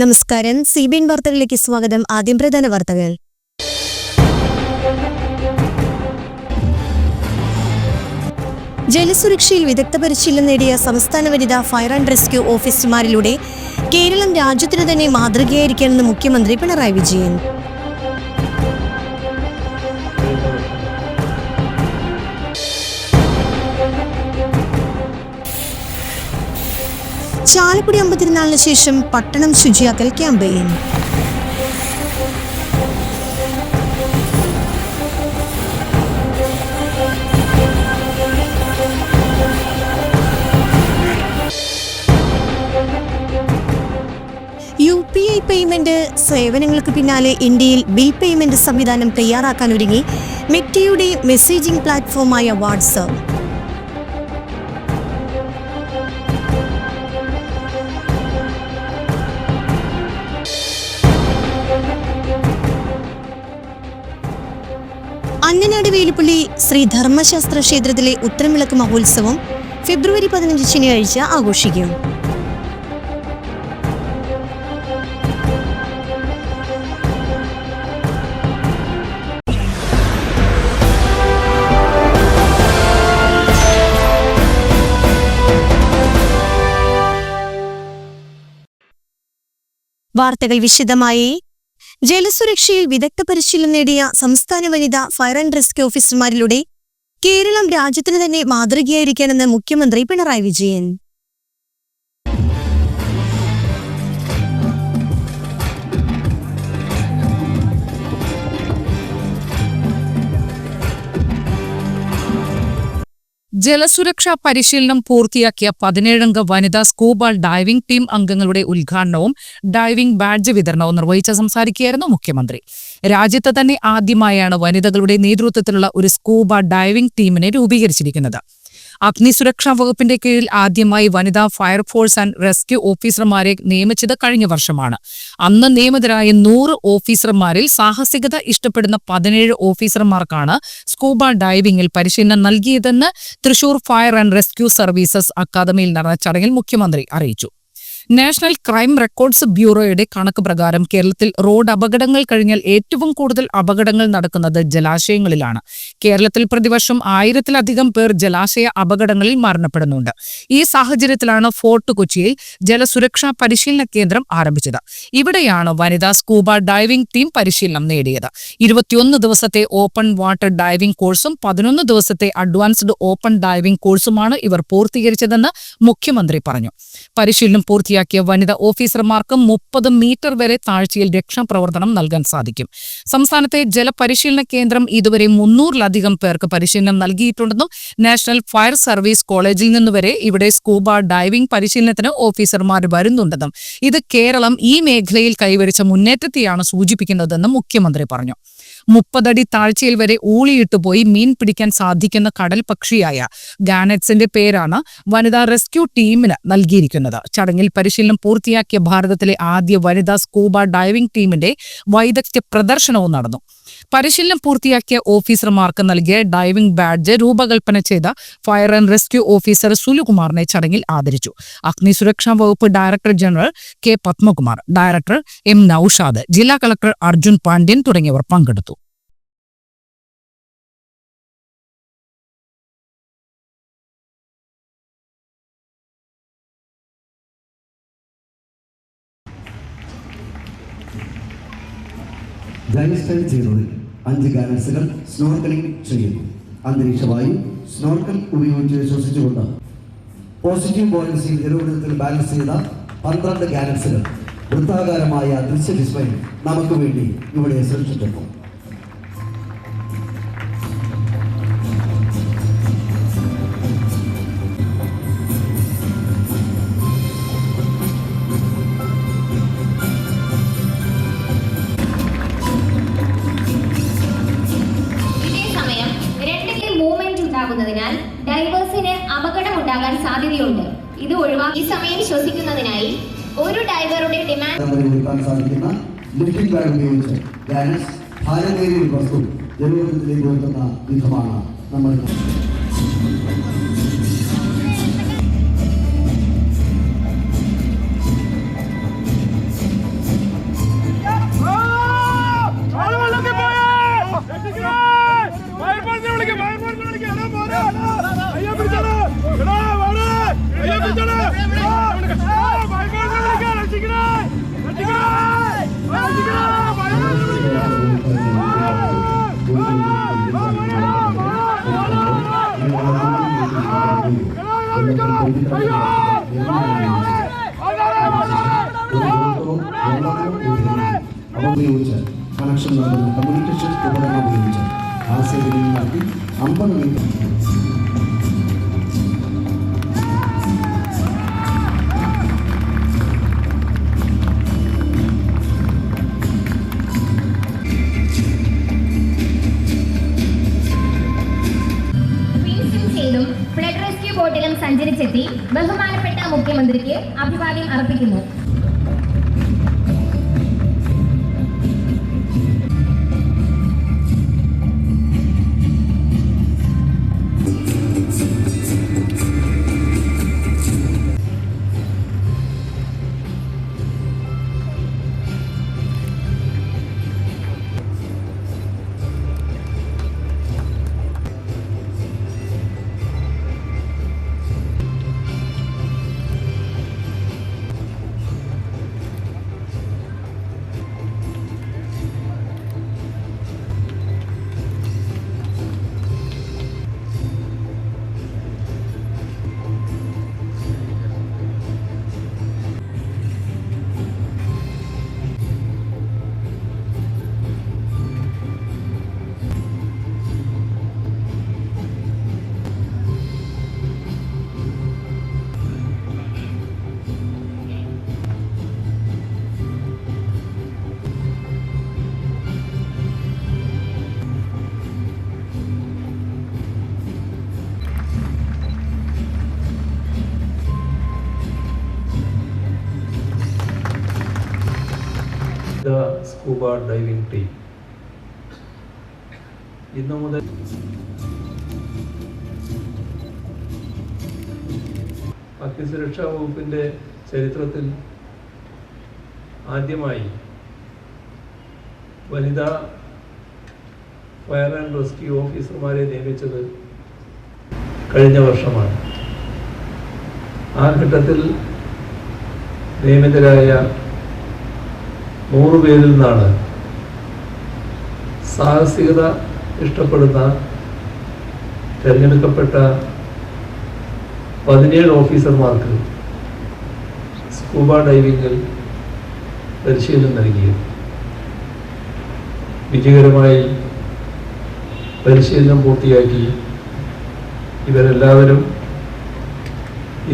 നമസ്കാരം. C B N വാർത്തകളിലേക്ക് സ്വാഗതം. ആദ്യം പ്രധാന വാർത്തകൾ. ജലസുരക്ഷയിൽ വിദഗ്ധ പരിശീലനം നേടിയ സംസ്ഥാന വനിതാ ഫയർ ആൻഡ് റെസ്ക്യൂ ഓഫീസർമാരിലൂടെ കേരളം രാജ്യത്തിന് തന്നെ മാതൃകയായിരിക്കണമെന്ന് മുഖ്യമന്ത്രി പിണറായി വിജയൻ. ചാലക്കുടി അമ്പതിരുന്നാളിന് ശേഷം പട്ടണം ശുചിയാക്കൽ campaign. U P I payment സേവനങ്ങൾക്ക് പിന്നാലെ ഇന്ത്യയിൽ ബിൽ പേയ്മെന്റ് സംവിധാനം തയ്യാറാക്കാൻ ഒരുങ്ങി മെറ്റിയുടെ മെസ്സേജിംഗ് പ്ലാറ്റ്ഫോമായ വാട്സാപ്പ് അന്നനാട് ശ്രീ ധർമ്മശാസ്ത്ര ക്ഷേത്രത്തിലെ ഉത്തരമിളക്ക് മഹോത്സവം ഫെബ്രുവരി പതിനഞ്ച് ശനിയാഴ്ച ആഘോഷിക്കും. വാർത്തകൾ വിശദമായി ജലസുരക്ഷയിൽ വിദഗ്ധ പരിശീലനം നേടിയ സംസ്ഥാന വനിതാ ഫയർ ആൻഡ് റെസ്ക്യൂ ഓഫീസർമാരിലൂടെ കേരളം രാജ്യത്തിന് തന്നെ മാതൃകയായിരിക്കാനെന്ന് മുഖ്യമന്ത്രി പിണറായി വിജയൻ. ജലസുരക്ഷാ പരിശീലനം പൂർത്തിയാക്കിയ പതിനേഴംഗ വനിതാ സ്കൂബ ഡൈവിംഗ് ടീം അംഗങ്ങളുടെ ഉദ്ഘാടനവും ഡൈവിംഗ് ബാഡ്ജ് വിതരണവും നിർവഹിച്ച് സംസാരിക്കുകയായിരുന്നു മുഖ്യമന്ത്രി. രാജ്യത്ത് തന്നെ ആദ്യമായാണ് വനിതകളുടെ നേതൃത്വത്തിലുള്ള ഒരു സ്കൂബ ഡൈവിംഗ് ടീമിനെ രൂപീകരിച്ചിരിക്കുന്നത്. അഗ്നിസുരക്ഷാ വകുപ്പിന്റെ കീഴിൽ ആദ്യമായി വനിതാ ഫയർഫോഴ്സ് ആൻഡ് റെസ്ക്യൂ ഓഫീസർമാരെ നിയമിച്ചത് കഴിഞ്ഞ വർഷമാണ്. അന്ന് നിയമിതരായ നൂറ് ഓഫീസർമാരിൽ സാഹസികത ഇഷ്ടപ്പെടുന്ന പതിനേഴ് ഓഫീസർമാർക്കാണ് സ്കൂബ ഡൈവിംഗിൽ പരിശീലനം നൽകിയതെന്ന് Thrissur fire and rescue services അക്കാദമിയിൽ നടന്ന ചടങ്ങിൽ മുഖ്യമന്ത്രി അറിയിച്ചു. നാഷണൽ ക്രൈം റെക്കോർഡ്സ് ബ്യൂറോയുടെ കണക്ക് പ്രകാരം കേരളത്തിൽ റോഡ് അപകടങ്ങൾ കഴിഞ്ഞാൽ ഏറ്റവും കൂടുതൽ അപകടങ്ങൾ നടക്കുന്നത് ജലാശയങ്ങളിലാണ്. കേരളത്തിൽ പ്രതിവർഷം ആയിരത്തിലധികം പേർ ജലാശയ അപകടങ്ങളിൽ മരണപ്പെടുന്നുണ്ട്. ഈ സാഹചര്യത്തിലാണ് ഫോർട്ട് കൊച്ചിയിൽ ജലസുരക്ഷാ പരിശീലന കേന്ദ്രം ആരംഭിച്ചത്. ഇവിടെയാണ് വനിതാ സ്കൂബ ഡൈവിംഗ് ടീം പരിശീലനം നേടിയത്. ഇരുപത്തിയൊന്ന് ദിവസത്തെ ഓപ്പൺ വാട്ടർ ഡൈവിംഗ് കോഴ്സും പതിനൊന്ന് ദിവസത്തെ അഡ്വാൻസ്ഡ് ഓപ്പൺ ഡൈവിംഗ് കോഴ്സുമാണ് ഇവർ പൂർത്തീകരിച്ചതെന്ന് മുഖ്യമന്ത്രി പറഞ്ഞു. പരിശീലനം പൂർത്തിയാക്കിയ വനിതാ ഓഫീസർമാർക്കും മുപ്പത് മീറ്റർ വരെ താഴ്ചയിൽ രക്ഷാപ്രവർത്തനം നൽകാൻ സാധിക്കും. സംസ്ഥാനത്തെ ജലപരിശീലന കേന്ദ്രം ഇതുവരെ മുന്നൂറിലധികം പേർക്ക് പരിശീലനം നൽകിയിട്ടുണ്ടെന്നും നാഷണൽ ഫയർ സർവീസ് കോളേജിൽ നിന്നുവരെ ഇവിടെ സ്കൂബ ഡൈവിംഗ് പരിശീലനത്തിന് ഓഫീസർമാർ വരുന്നുണ്ടെന്നും ഇത് കേരളം ഈ മേഖലയിൽ കൈവരിച്ച മുന്നേറ്റത്തെയാണ് സൂചിപ്പിക്കുന്നതെന്നും മുഖ്യമന്ത്രി പറഞ്ഞു. മുപ്പതടി താഴ്ചയിൽ വരെ ഊളിയിട്ട് പോയി മീൻ പിടിക്കാൻ സാധിക്കുന്ന കടൽ പക്ഷിയായ ഗാനറ്റ്സിന്റെ പേരാണ് വനിതാ റെസ്ക്യൂ ടീമിന് നൽകിയിരിക്കുന്നത്. ചടങ്ങിൽ പരിശീലനം പൂർത്തിയാക്കിയ ഭാരതത്തിലെ ആദ്യ വനിതാ സ്കൂബ ഡൈവിംഗ് ടീമിന്റെ വൈദഗ്ധ്യ പ്രദർശനവും നടന്നു. പരിശീലനം പൂർത്തിയാക്കിയ ഓഫീസർമാർക്ക് നൽകിയ ഡൈവിംഗ് ബാഡ്ജ് രൂപകൽപ്പന ചെയ്ത ഫയർ ആൻഡ് റെസ്ക്യൂ ഓഫീസർ സുലുകുമാറിനെ ചടങ്ങിൽ ആദരിച്ചു. അഗ്നി സുരക്ഷാ വകുപ്പ് director general K Padmakumar director M Noushad ജില്ലാ കളക്ടർ അർജുൻ പാണ്ഡ്യൻ തുടങ്ങിയവർ പങ്കെടുത്തു. ജൈസ്റ്റൈൽ ചെയ്തതിൽ അഞ്ച് ഗാലക്സികൾ സ്നോർക്കലിംഗ് ചെയ്യുന്നു. അന്തരീക്ഷ വായു സ്നോർക്കൽ ഉപയോഗിച്ച് ശ്വസിച്ചുകൊണ്ട് പോസിറ്റീവ് ബോയൻസിൽ ജലവിടത്തിൽ ബാലൻസ് ചെയ്ത പന്ത്രണ്ട് ഗാലക്സികൾ വൃത്താകാരമായ ദൃശ്യ വിസ്മയം നമുക്ക് വേണ്ടി ഇവിടെ സൃഷ്ടിച്ചിട്ടുണ്ട് ഉണ്ടാകുന്നതിനാൽ ഡൈവേഴ്സിന് അപകടമുണ്ടാകാൻ സാധ്യതയുണ്ട്. ഇത് ഒഴിവാക്കി സമയം ശ്വസിക്കുന്നതിനായി ഒരു ഡൈവറുടെ ഡിമാൻഡ് ലിഫ്റ്റിംഗ് ഉപയോഗിച്ച് ഭാരതീയ വസ്തു ജലവിടത്തിലേക്ക് ഉയർത്തുന്ന വിധമാണ് നമ്മൾ ఉపయోగించారు కనెక్షన్ కమ్యూనికేషన్ ఉపయోగించారు മീറ്റർ ഫീൽസിൽ ചെയ്തും ഫ്ലഡ് റെസ്ക്യൂ ബോട്ടിലും സഞ്ചരിച്ചെത്തി ബഹുമാനപ്പെട്ട മുഖ്യമന്ത്രിക്ക് അഭിവാദ്യം അർപ്പിക്കുന്നു. Scuba ഡൈവിംഗ് ടീം ഇന്നു മുതൽ അഗ്നിസുരക്ഷാ വകുപ്പിന്റെ ചരിത്രത്തിൽ ആദ്യമായി വനിതാ ഫയർ ആൻഡ് റെസ്ക്യൂ ഓഫീസർമാരെ നിയമിച്ചത് കഴിഞ്ഞ വർഷമാണ്. ആ ഘട്ടത്തിൽ നിയമിതരായ നൂറ് പേരിൽ നിന്നാണ്. സാഹസികത ഇഷ്ടപ്പെടുന്ന തിരഞ്ഞെടുക്കപ്പെട്ട പതിനേഴ് ഓഫീസർമാർക്ക് സ്കൂബ ഡൈവിങ്ങിൽ പരിശീലനം നൽകിയത്. വിജയകരമായി പരിശീലനം പൂർത്തിയാക്കി ഇവരെല്ലാവരും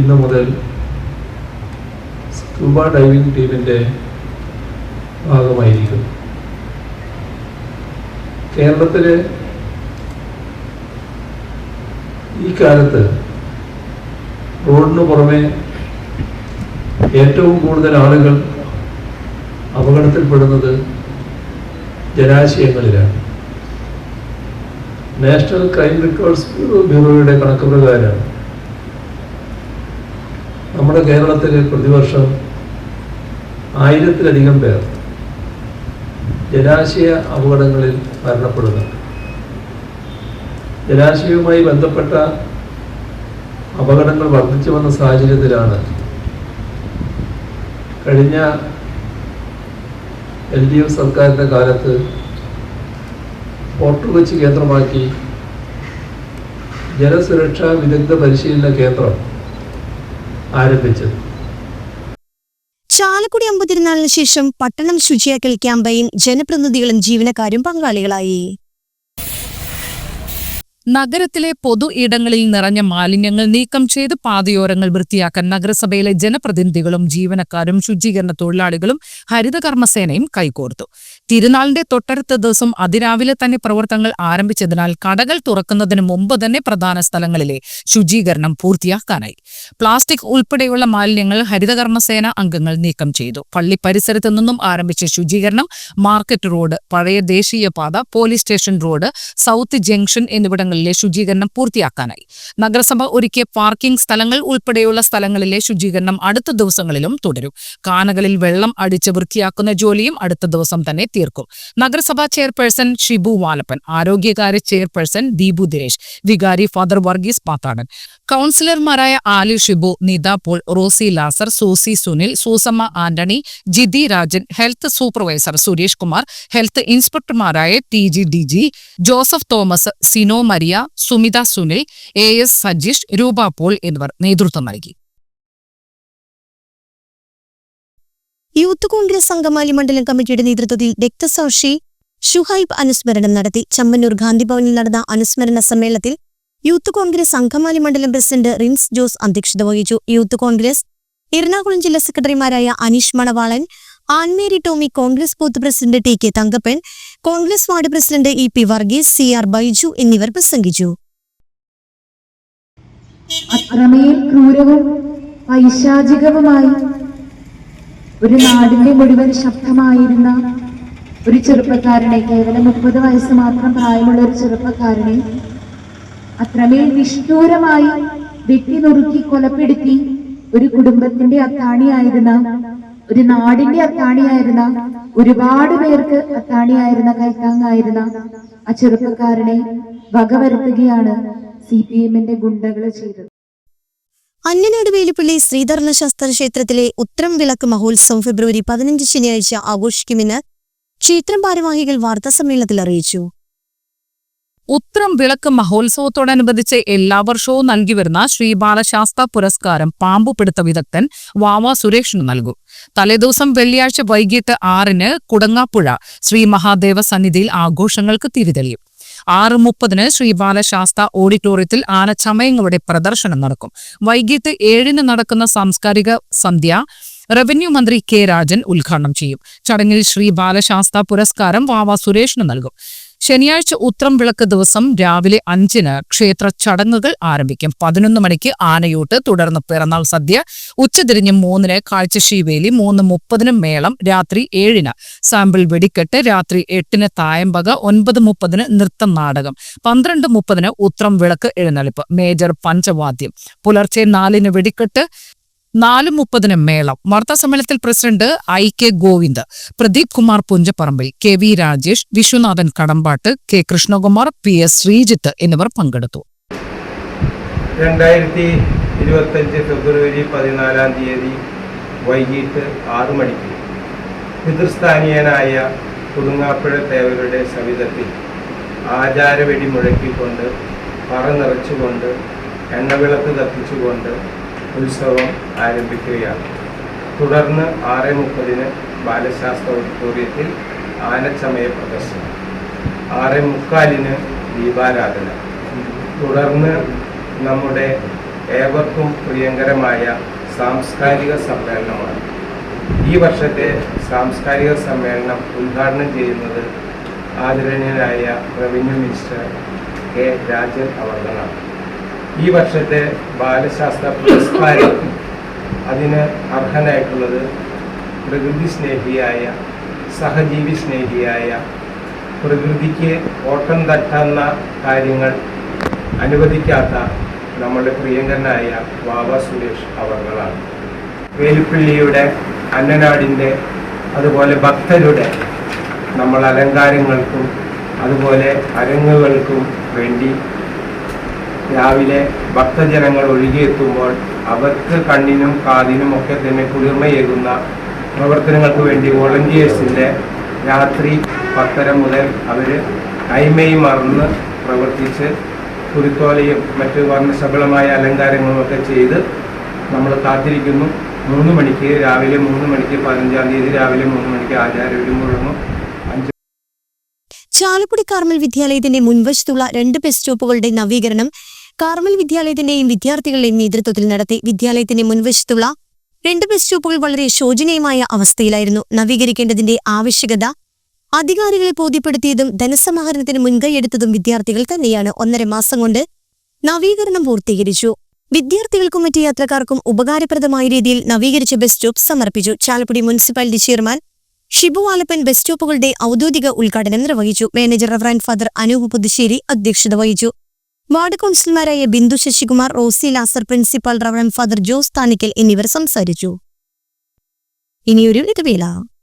ഇന്നു മുതൽ സ്കൂബ ഡൈവിംഗ് ടീമിന്റെ ഭാഗമായിരിക്കും. കേരളത്തിലെ ഈ കാലത്ത് റോഡിന് പുറമെ ഏറ്റവും കൂടുതൽ ആളുകൾ അപകടത്തിൽപ്പെടുന്നത് ജലാശയങ്ങളിലാണ്. നാഷണൽ ക്രൈം റെക്കോർഡ്സ് ബ്യൂറോ ബ്യൂറോയുടെ കണക്ക് പ്രകാരം നമ്മുടെ കേരളത്തിൽ പ്രതിവർഷം ആയിരത്തിലധികം പേർ ജലാശയ അപകടങ്ങളിൽ മരണപ്പെടുന്നുണ്ട് ജലാശയവുമായി ബന്ധപ്പെട്ട അപകടങ്ങൾ വർദ്ധിച്ചു വന്ന സാഹചര്യത്തിലാണ് കഴിഞ്ഞ എൽ ഡി എഫ് സർക്കാരിന്റെ കാലത്ത് ഫോർട്ട് കൊച്ചി കേന്ദ്രമാക്കി ജലസുരക്ഷാ വിദഗ്ധ പരിശീലന കേന്ദ്രം ആരംഭിച്ചത്. ചാലക്കുടി അമ്പതിരുന്നാളിന് ശേഷം പട്ടണം ശുചിയാക്കൽ ക്യാമ്പയിൻ ജനപ്രതിനിധികളും ജീവനക്കാരും പങ്കാളികളായി. നഗരത്തിലെ പൊതു ഇടങ്ങളിൽ നിറഞ്ഞ മാലിന്യങ്ങൾ നീക്കം ചെയ്ത് പാതയോരങ്ങൾ വൃത്തിയാക്കാൻ നഗരസഭയിലെ ജനപ്രതിനിധികളും ജീവനക്കാരും ശുചീകരണ തൊഴിലാളികളും ഹരിതകർമ്മസേനയും കൈകോർത്തു. തിരുനാളിന്റെ തൊട്ടടുത്ത ദിവസം അതിരാവിലെ തന്നെ പ്രവർത്തനങ്ങൾ ആരംഭിച്ചതിനാൽ കടകൾ തുറക്കുന്നതിന് മുമ്പ് തന്നെ പ്രധാന സ്ഥലങ്ങളിലെ ശുചീകരണം പൂർത്തിയാക്കാനായി. പ്ലാസ്റ്റിക് ഉൾപ്പെടെയുള്ള മാലിന്യങ്ങൾ ഹരിതകർമ്മസേന അംഗങ്ങൾ നീക്കം ചെയ്തു. പള്ളി പരിസരത്തു നിന്നും ആരംഭിച്ച ശുചീകരണം മാർക്കറ്റ് റോഡ് പഴയ ദേശീയപാത police station road south junction എന്നിവിടങ്ങളിലെ ശുചീകരണം പൂർത്തിയാക്കാനായി. നഗരസഭ ഒരുക്കിയ പാർക്കിംഗ് സ്ഥലങ്ങൾ ഉൾപ്പെടെയുള്ള സ്ഥലങ്ങളിലെ ശുചീകരണം അടുത്ത ദിവസങ്ങളിലും തുടരും. കാനകളിൽ വെള്ളം അടിച്ച് വൃത്തിയാക്കുന്ന ജോലിയും അടുത്ത ദിവസം തന്നെ തീർക്കും. നഗരസഭാ ചെയർപേഴ്സൺ ഷിബു വാലപ്പൻ ആരോഗ്യകാര്യ ചെയർപേഴ്സൺ ദീപു ദിനേശ് വികാരി ഫാദർ വർഗീസ് പാത്താടൻ. കൗൺസിലർമാരായ Ali Shibu Nitha Paul Rosy Lazar Susie Sunil Susamma Antony Jithi Rajan health supervisor Suresh Kumar health ഇൻസ്പെക്ടർമാരായ T G D G Joseph Thomas Sino Maria Sumitha Sunil A S Sajeesh Roopa Paul എന്നിവർ നേതൃത്വം നൽകി. Youth Congress Angamaly മണ്ഡലം കമ്മിറ്റിയുടെ നേതൃത്വത്തിൽ രക്തസാക്ഷി ഷുഹൈബ് അനുസ്മരണം നടത്തി. ചമ്മന്നൂർ ഗാന്ധിഭവനിൽ നടന്ന അനുസ്മരണ സമ്മേളനത്തിൽ യൂത്ത് കോൺഗ്രസ് അങ്കമാലി മണ്ഡലം പ്രസിഡന്റ് റിൻസ് ജോസ് അധ്യക്ഷത വഹിച്ചു. യൂത്ത് കോൺഗ്രസ് എറണാകുളം ജില്ലാ സെക്രട്ടറിമാരായ Aneesh Manavalan Annmary Tomy Congress booth president T K Thankappan Congress ward president E P Varghese C R Baiju എന്നിവർ പ്രസംഗിച്ചു. അത്രമേൽ ക്രൂരവും പൈശാചികവുമായി ഒരു നാടിന്റെ മുഴുവൻ ശബ്ദമായിരുന്ന ഒരു ചെറുപ്പക്കാരനെ കേവലം മുപ്പത് വയസ്സ് മാത്രം പ്രായമുള്ള ഒരു ചെറുപ്പക്കാരനെ അത്രമേൽ നിഷ്ഠൂരമായി വെട്ടി നുറുക്കി കൊലപ്പെടുത്തി ഒരു കുടുംബത്തിന്റെ അത്താണിയായിരുന്ന ഒരു നാടിന്റെ അത്താണിയായിരുന്ന ഒരുപാട് പേർക്ക് അത്താണിയായിരുന്ന കൈത്താങ്ങായിരുന്ന ആ ചെറുപ്പക്കാരനെ വകവരുത്തുകയാണ് സി പി എമ്മിന്റെ ഗുണ്ടകൾ ചെയ്തത്. അന്യനാട് വേലിപ്പള്ളി ശ്രീധരണ ശാസ്ത്ര ക്ഷേത്രത്തിലെ ഉത്രം വിളക്ക് മഹോത്സവം ഫെബ്രുവരി പതിനഞ്ച് ശനിയാഴ്ച ആഘോഷിക്കുമെന്ന് ക്ഷേത്രം ഭാരവാഹികൾ വാർത്താസമ്മേളനത്തിൽ അറിയിച്ചു. ഉത്രം വിളക്ക് മഹോത്സവത്തോടനുബന്ധിച്ച് എല്ലാ വർഷവും നൽകി വരുന്ന ശ്രീ ബാലശാസ്ത്ര പുരസ്കാരം പാമ്പുപിടുത്ത വിദഗ്ധൻ വാവ സുരേഷിന് നൽകും. തലേദിവസം വെള്ളിയാഴ്ച വൈകിട്ട് ആറിന് കുടങ്ങാപ്പുഴ ശ്രീ മഹാദേവ സന്നിധിയിൽ ആഘോഷങ്ങൾക്ക് തിരിതെളിയും ആറ് മുപ്പതിന് ശ്രീ ബാലശാസ്ത്ര ഓഡിറ്റോറിയത്തിൽ ആനച്ചമയങ്ങളുടെ പ്രദർശനം നടക്കും. വൈകിട്ട് ഏഴിന് നടക്കുന്ന സാംസ്കാരിക സന്ധ്യ റവന്യൂ മന്ത്രി കെ രാജൻ ഉദ്ഘാടനം ചെയ്യും. ചടങ്ങിൽ ശ്രീ ബാലശാസ്ത്ര പുരസ്കാരം വാവ സുരേഷിന് നൽകും. ശനിയാഴ്ച ഉത്രം വിളക്ക് ദിവസം രാവിലെ അഞ്ചിന് ക്ഷേത്ര ചടങ്ങുകൾ ആരംഭിക്കും. പതിനൊന്ന് മണിക്ക് ആനയൂട്ട് തുടർന്ന് പിറന്നാൾ സദ്യ ഉച്ചതിരിഞ്ഞ് മൂന്നിന് കാഴ്ചശീവേലി മൂന്ന് മുപ്പതിന് മേളം രാത്രി ഏഴിന് സാമ്പിൾ വെടിക്കെട്ട് രാത്രി എട്ടിന് തായമ്പക ഒൻപത് മുപ്പതിന് നൃത്തം നാടകം പന്ത്രണ്ട് മുപ്പതിന് ഉത്രം വിളക്ക് എഴുന്നള്ളിപ്പ്. മേജർ പഞ്ചവാദ്യം. പുലർച്ചെ നാലിന് വെടിക്കെട്ട് നാല് മുപ്പതിന് മേളം. വാർത്താ സമ്മേളനത്തിൽ president I K Govind Pradeep Kumar Punchapparambil K V Rajesh Viswanathan Kadambattu K Krishnakumar P S Sreejith എന്നിവർ പങ്കെടുത്തു. രണ്ടായിരത്തി ഇരുപത്തഞ്ച് ഫെബ്രുവരി പതിനാലാം തീയതി വൈകിട്ട് ആറ് മണിക്ക് പിതൃസ്ഥാനീയനായ കുടുങ്ങാപ്പുഴ തേവരുടെ സവിധത്തിൽ ആചാരവെടി മുഴക്കിക്കൊണ്ട് പറ നിറച്ചുകൊണ്ട് എണ്ണവിളക്ക് കത്തിച്ചുകൊണ്ട് ഉത്സവം ആരംഭിക്കുകയാണ്. തുടർന്ന് ആറ് മുപ്പതിന് ബാലശാസ്ത്ര ഓഡിറ്റോറിയത്തിൽ ആനച്ചമയ പ്രദർശനം. ആറ് മുക്കാലിന് ദീപാരാധന. തുടർന്ന് നമ്മുടെ ഏവർക്കും പ്രിയങ്കരമായ സാംസ്കാരിക സമ്മേളനമാണ്. ഈ വർഷത്തെ സാംസ്കാരിക സമ്മേളനം ഉദ്ഘാടനം ചെയ്യുന്നത് ആദരണീയനായ റവന്യൂ മിനിസ്റ്റർ കെ രാജൻ അവർകളാണ് ഈ വർഷത്തെ ബാലശാസ്ത്ര പുരസ്കാരം അതിന് അർഹനായിട്ടുള്ളത് പ്രകൃതി സ്നേഹിയായ സഹജീവി സ്നേഹിയായ പ്രകൃതിക്ക് ഓട്ടം തട്ടുന്ന കാര്യങ്ങൾ അനുവദിക്കാത്ത നമ്മുടെ പ്രിയങ്കരനായ വാവ സുരേഷ് അവർകളാണ്. വേലുപ്പിള്ളിയുടെ അന്നനാടിന്റെ അതുപോലെ ഭക്തരുടെ നമ്മൾ അലങ്കാരങ്ങൾക്കും അതുപോലെ അരങ്ങുകൾക്കും വേണ്ടി രാവിലെ ഭക്തജനങ്ങൾ ഒഴുകിയെത്തുമ്പോൾ അവർക്ക് കണ്ണിനും കാതിനും ഒക്കെ തന്നെ കുളിർമയേകുന്ന പ്രവർത്തനങ്ങൾക്ക് വേണ്ടി വോളണ്ടിയേഴ്സിന്റെ രാത്രി പത്തര മുതൽ അവർ കൈമയും മറന്ന് പ്രവർത്തിച്ച് കുരുത്തോലയും മറ്റ് വർണശബളമായ അലങ്കാരങ്ങളും ഒക്കെ ചെയ്ത് നമ്മൾ കാത്തിരിക്കുന്നു. മൂന്ന് മണിക്ക് രാവിലെ മൂന്ന് മണിക്ക് പതിനഞ്ചാം തീയതി രാവിലെ മൂന്ന് മണിക്ക് ആചാരവിധി മുഴങ്ങും. ചാലക്കുടി കാർമൽ വിദ്യാലയത്തിന്റെ മുൻവശത്തുള്ള രണ്ട് ബസ് സ്റ്റോപ്പുകളുടെ നവീകരണം കാർമൽ വിദ്യാലയത്തിന്റെയും വിദ്യാർത്ഥികളുടെയും നേതൃത്വത്തിൽ നടത്തി വിദ്യാലയത്തിന്റെ മുൻവശത്തുള്ള രണ്ട് ബസ് സ്റ്റോപ്പുകൾ വളരെ ശോചനീയമായ അവസ്ഥയിലായിരുന്നു നവീകരിക്കേണ്ടതിന്റെ ആവശ്യകത. അധികാരികളെ ബോധ്യപ്പെടുത്തിയതും ധനസമാഹരണത്തിന് മുൻകൈയെടുത്തതും വിദ്യാർത്ഥികൾ തന്നെയാണ് ഒന്നര മാസം കൊണ്ട് നവീകരണം പൂർത്തീകരിച്ചു. വിദ്യാർത്ഥികൾക്കും മറ്റ് യാത്രക്കാർക്കും ഉപകാരപ്രദമായ രീതിയിൽ നവീകരിച്ച ബസ് സ്റ്റോപ്പ് സമർപ്പിച്ചു. Chalakudy municipality chairman Shibu Alappan bus സ്റ്റോപ്പുകളുടെ ഔദ്യോഗിക ഉദ്ഘാടനം നിർവഹിച്ചു. Manager reverend father Anoop Puthussery അധ്യക്ഷത വഹിച്ചു. Ward കൌൺസിലർമാരായ Bindu Sasikumar Rosy Lazar principal reverend father Jose Thanickal എന്നിവർ സംസാരിച്ചു. ഇനിയൊരു ഇടവേള.